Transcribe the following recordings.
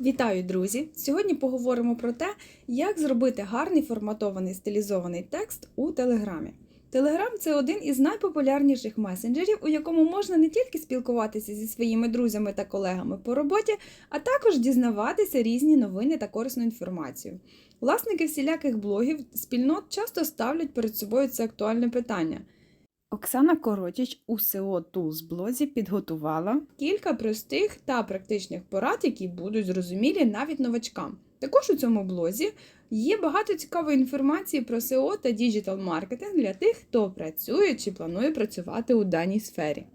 Вітаю, друзі! Сьогодні поговоримо про те, як зробити гарний форматований стилізований текст у Телеграмі. Телеграм це один із найпопулярніших месенджерів, у якому можна не тільки спілкуватися зі своїми друзями та колегами по роботі, а також дізнаватися різні новини та корисну інформацію. Власники всіляких блогів спільнот часто ставлять перед собою це актуальне питання. Оксана Коротіч у СО Tools блозі підготувала кілька простих та практичних порад, які будуть зрозумілі навіть новачкам. Також у цьому блозі є багато цікавої інформації про SEO та діджитал маркетинг для тих, хто працює чи планує працювати у даній сфері.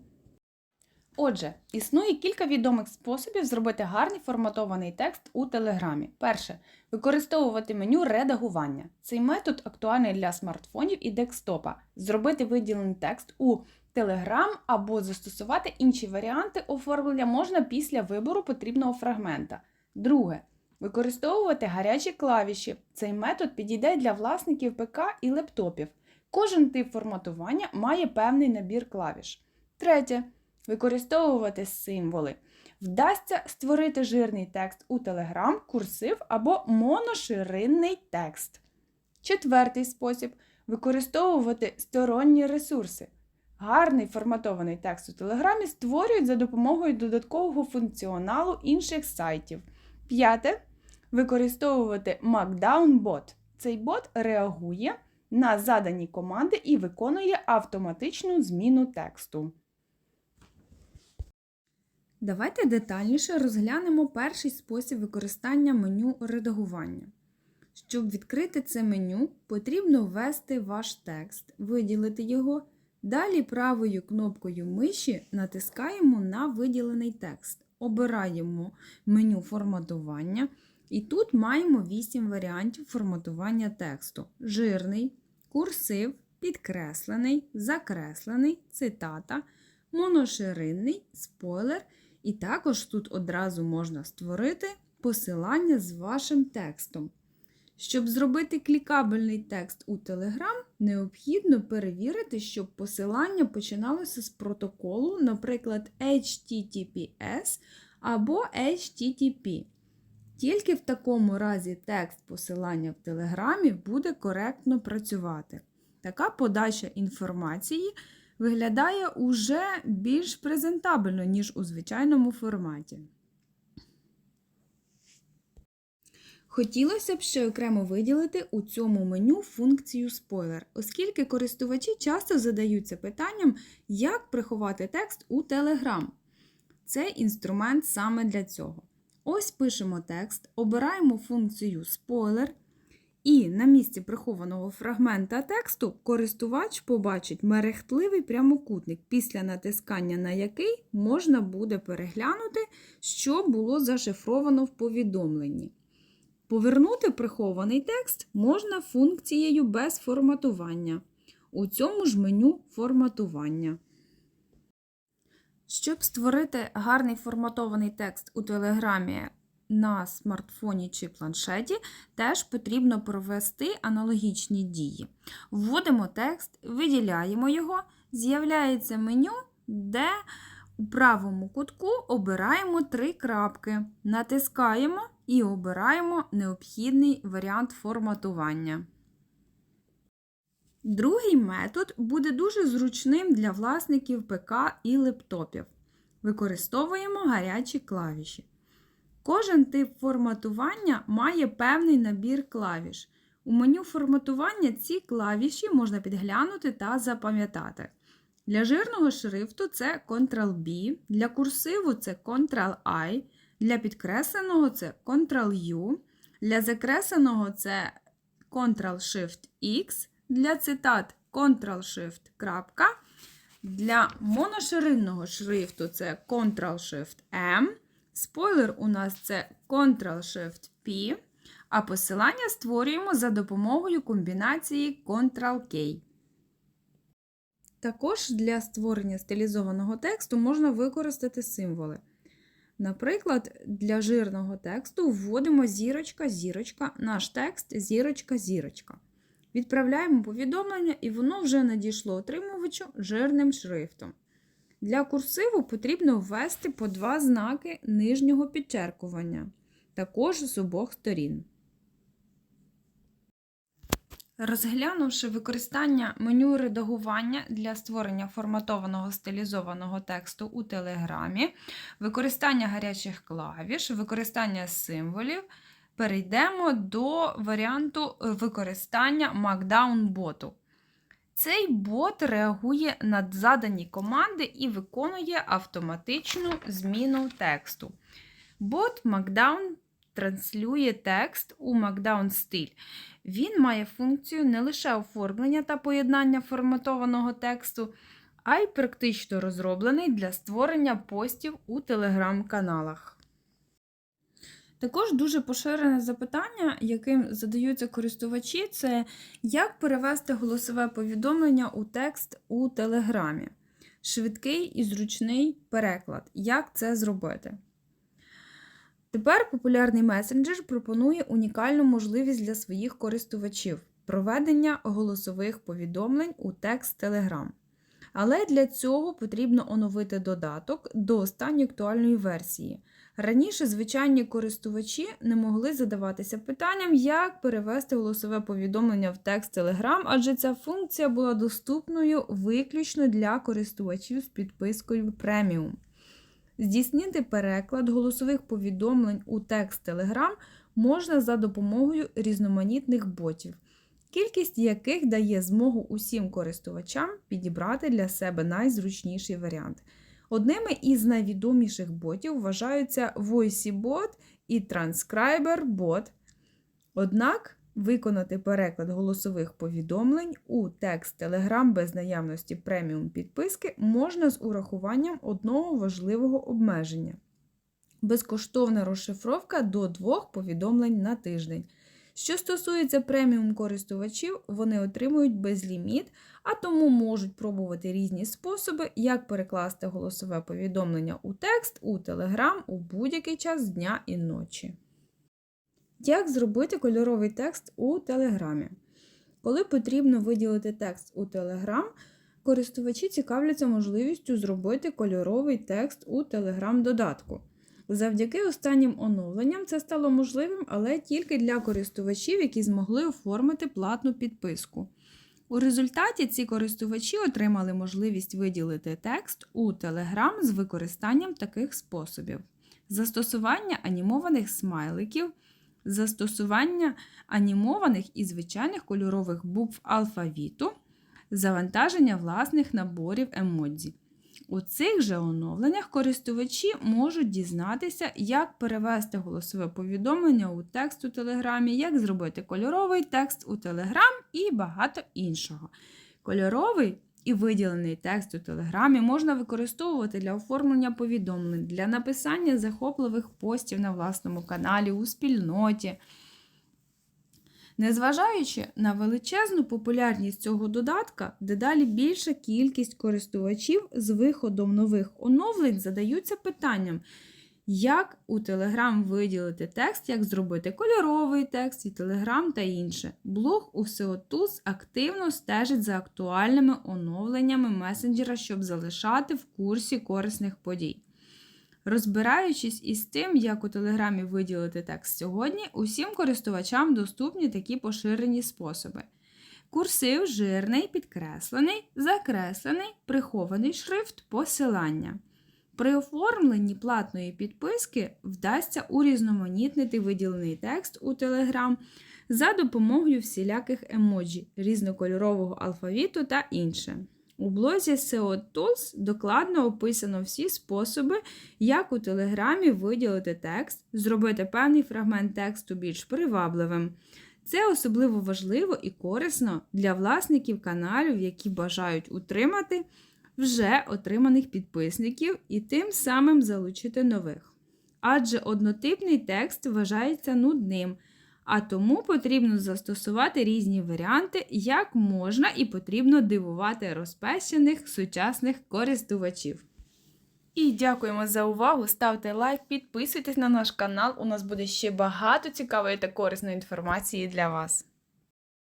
Отже, існує кілька відомих способів зробити гарний форматований текст у Телеграмі. Перше використовувати меню редагування. Цей метод актуальний для смартфонів і декстопа. Зробити виділений текст у Telegram або застосувати інші варіанти оформлення можна після вибору потрібного фрагмента. Друге. Використовувати гарячі клавіші. Цей метод підійде для власників ПК і лептопів. Кожен тип форматування має певний набір клавіш. Третє. Використовувати символи. Вдасться створити жирний текст у Telegram, курсив або моноширинний текст. Четвертий спосіб використовувати сторонні ресурси. Гарний форматований текст у Телеграмі створюють за допомогою додаткового функціоналу інших сайтів. П'яте. Використовувати Markdown бот. Цей бот реагує на задані команди і виконує автоматичну зміну тексту. Давайте детальніше розглянемо перший спосіб використання меню редагування. Щоб відкрити це меню, потрібно ввести ваш текст, виділити його. Далі правою кнопкою миші натискаємо на виділений текст. Обираємо меню форматування. І тут маємо 8 варіантів форматування тексту: жирний, курсив, підкреслений, закреслений, цитата, моноширинний, спойлер. І також тут одразу можна створити посилання з вашим текстом. Щоб зробити клікабельний текст у Telegram, необхідно перевірити, щоб посилання починалося з протоколу, наприклад, HTTPS або HTTP. Тільки в такому разі текст посилання в Телеграмі буде коректно працювати. Така подача інформації виглядає уже більш презентабельно, ніж у звичайному форматі. Хотілося б ще окремо виділити у цьому меню функцію спойлер, оскільки користувачі часто задаються питанням, як приховати текст у Telegram. Це інструмент саме для цього. Ось пишемо текст, обираємо функцію спойлер. І на місці прихованого фрагмента тексту користувач побачить мерехтливий прямокутник, після натискання на який можна буде переглянути, що було зашифровано в повідомленні. Повернути прихований текст можна функцією без форматування. У цьому ж меню форматування. Щоб створити гарний форматований текст у Телеграмі на смартфоні чи планшеті, теж потрібно провести аналогічні дії. Вводимо текст, виділяємо його, з'являється меню, де у правому кутку обираємо три крапки, натискаємо і обираємо необхідний варіант форматування. Другий метод буде дуже зручним для власників ПК і лептопів. Використовуємо гарячі клавіші. Кожен тип форматування має певний набір клавіш. У меню форматування ці клавіші можна підглянути та запам'ятати. Для жирного шрифту це Ctrl-B, для курсиву це Ctrl-I, для підкресленого це Ctrl-U, для закресленого це Ctrl-Shift-X, для цитат Ctrl-Shift. Для моноширинного шрифту це Ctrl-Shift-M. Спойлер у нас це Ctrl-Shift-P, а посилання створюємо за допомогою комбінації Ctrl-K. Також для створення стилізованого тексту можна використати символи. Наприклад, для жирного тексту вводимо зірочка, зірочка, наш текст зірочка, зірочка. Відправляємо повідомлення, і воно вже надійшло отримувачу жирним шрифтом. Для курсиву потрібно ввести по два знаки нижнього підчеркування. також з обох сторін. Розглянувши використання меню редагування для створення форматованого стилізованого тексту у Телеграмі, використання гарячих клавіш, використання символів, перейдемо до варіанту використання Markdown-боту. Цей бот реагує на задані команди і виконує автоматичну зміну тексту. Бот Markdown транслює текст у Markdown стиль. Він має функцію не лише оформлення та поєднання форматованого тексту, а й практично розроблений для створення постів у телеграм-каналах. Також дуже поширене запитання, яким задаються користувачі, це як перевести голосове повідомлення у текст у Телеграмі. Швидкий і зручний переклад. Як це зробити? Тепер популярний месенджер пропонує унікальну можливість для своїх користувачів проведення голосових повідомлень у текст Telegram. Але для цього потрібно оновити додаток до останньої актуальної версії. Раніше звичайні користувачі не могли задаватися питанням, як перевести голосове повідомлення в текст Telegram, адже ця функція була доступною виключно для користувачів з підпискою преміум. Здійснити переклад голосових повідомлень у текст Telegram можна за допомогою різноманітних ботів, кількість яких дає змогу усім користувачам підібрати для себе найзручніший варіант. Одними із найвідоміших ботів вважаються VoicyBot і TranscriberBot. Однак виконати переклад голосових повідомлень у текст Telegram без наявності преміум підписки можна з урахуванням одного важливого обмеження. Безкоштовна розшифровка до двох повідомлень на тиждень. Що стосується преміум користувачів, вони отримують безліміт, а тому можуть пробувати різні способи, як перекласти голосове повідомлення у текст у Telegram у будь-який час дня і ночі. Як зробити кольоровий текст у Телеграмі? Коли потрібно виділити текст у Telegram, користувачі цікавляться можливістю зробити кольоровий текст у Telegram-додатку. Завдяки останнім оновленням це стало можливим, але тільки для користувачів, які змогли оформити платну підписку. У результаті ці користувачі отримали можливість виділити текст у Telegram з використанням таких способів: застосування анімованих смайликів, застосування анімованих і звичайних кольорових букв алфавіту, завантаження власних наборів емодзі. У цих же оновленнях користувачі можуть дізнатися, як перевести голосове повідомлення у текст у Телеграмі, як зробити кольоровий текст у Телеграм і багато іншого. Кольоровий і виділений текст у Телеграмі можна використовувати для оформлення повідомлень, для написання захопливих постів на власному каналі у спільноті. Незважаючи на величезну популярність цього додатка, дедалі більша кількість користувачів з виходом нових оновлень задаються питанням, як у Telegram виділити текст, як зробити кольоровий текст і Telegram та інше. Блог у Tools активно стежить за актуальними оновленнями месенджера, щоб залишати в курсі корисних подій. Розбираючись із тим, як у Телеграмі виділити текст сьогодні, усім користувачам доступні такі поширені способи. Курсив жирний, підкреслений, закреслений, прихований шрифт, посилання. При оформленні платної підписки вдасться урізноманітнити виділений текст у Telegram за допомогою всіляких емоджі, різнокольорового алфавіту та інше. У блозі SEO Tools докладно описано всі способи, як у Телеграмі виділити текст, зробити певний фрагмент тексту більш привабливим. Це особливо важливо і корисно для власників каналів, які бажають утримати вже отриманих підписників і тим самим залучити нових. Адже однотипний текст вважається нудним, а тому потрібно застосувати різні варіанти, як можна і потрібно дивувати розпещених сучасних користувачів. І дякуємо за увагу. Ставте лайк, підписуйтесь на наш канал. У нас буде ще багато цікавої та корисної інформації для вас.